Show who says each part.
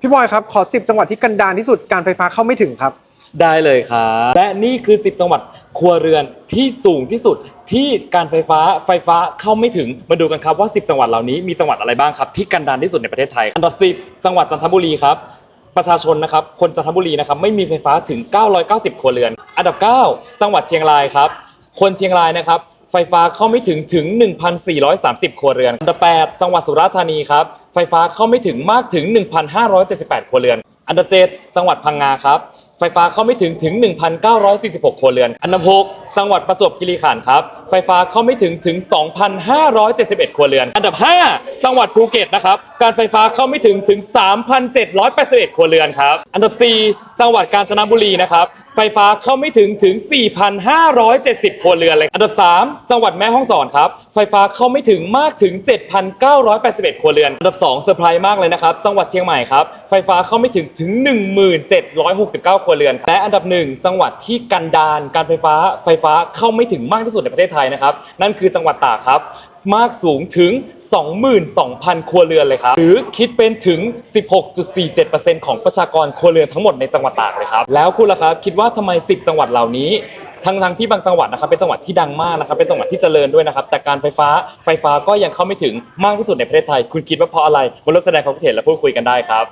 Speaker 1: พี่บอยครับขอ 10 จังหวัดที่กันดารที่สุดการไฟฟ้าเข้าไม่ถึงครับ
Speaker 2: ได้เลยครับและนี่คือ 10 จังหวัดครัวเรือนที่สูงที่สุดที่การไฟฟ้าไฟฟ้าเข้าไม่ถึงมาดูกันครับว่า 10 จังหวัดเหล่านี้มีจังหวัดอะไรบ้างครับที่กันดารที่สุดในประเทศไทย อันดับ 10 จังหวัดจันทบุรีครับประชาชนนะครับคนจันทบุรีนะครับไม่มีไฟฟ้าถึง 990 ครัวเรือน อันดับ 9 จังหวัดเชียงรายครับ คนเชียงรายนะครับ ไฟฟ้าเข้าไม่ถึงถึง 1,430 ครัวเรือนอันดับ8จังหวัดสุราษฎร์ธานีครับ ไฟฟ้าเข้าไม่ถึงมากถึง 1,578 ครัวเรือน อันดับ7จังหวัดพังงาครับ ไฟฟ้าเข้าไม่ถึงถึง 1,946 ครัวเรือน อันดับ6 จังหวัดประจวบคีรีขันธ์ครับ ไฟฟ้าเข้าไม่ถึงถึง 2,571 ครัวเรือน อันดับ 5 จังหวัดภูเก็ตนะครับ การไฟฟ้าเข้าไม่ถึงถึง 3,781 ครัวเรือนครับ อันดับ 4 จังหวัดกาญจนบุรีนะครับ ไฟฟ้าเข้าไม่ถึงถึง 4,570 ครัวเรือนเลย อันดับ 3 จังหวัดแม่ฮ่องสอนครับ ไฟฟ้าเข้าไม่ถึงมากถึง 7,981 ครัวเรือน อันดับ2เซอร์ไพรส์มากเลยนะครับ จังหวัดเชียงใหม่ครับ ไฟฟ้าเข้าไม่ถึงถึง 1769 ครัวเรือน และอันดับ 1 จังหวัดที่กันดารการไฟฟ้าไฟฟ้าเข้าไม่ถึงมากที่สุดในประเทศไทยนะครับ นั่นคือจังหวัดตากครับ มากสูงถึง 22,000 ครัวเรือนเลยครับ หรือคิดเป็นถึง 16.47%ของประชากรครัวเรือนทั้งหมดในจังหวัดตากเลยครับ แล้วคุณล่ะครับ คิดว่าทำไม 10 จังหวัดเหล่านี้ทั้งทั้งที่บางจังหวัดนะครับเป็นจังหวัดที่ดังมากนะครับเป็นจังหวัดที่เจริญด้วยนะครับ แต่การไฟฟ้าไฟฟ้าก็ยังเข้าไม่ถึงมากที่สุดในประเทศไทย คุณคิดว่าเพราะอะไรมาร่วมแสดงความคิดเห็นและพูดคุยกันได้ครับ